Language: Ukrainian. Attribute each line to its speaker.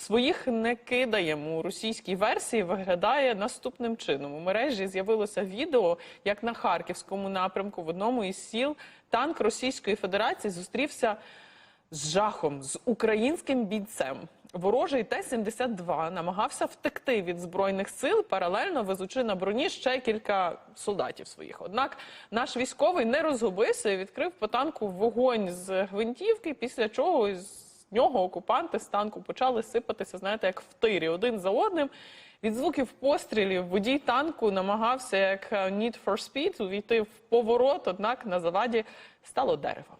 Speaker 1: Своїх не кидаємо у російській версії виглядає наступним чином. У мережі з'явилося відео, як на харківському напрямку в одному із сіл танк Російської Федерації зустрівся з жахом з українським бійцем. Ворожий Т-72 намагався втекти від збройних сил, паралельно везучи на броні ще кілька солдатів своїх. Однак наш військовий не розгубився і відкрив по танку вогонь з гвинтівки, після чого нього окупанти з танку почали сипатися, знаєте, як в тирі, один за одним. Від звуків пострілів водій танку намагався, як е, Need for Speed, увійти в поворот, однак на заваді стало дерево.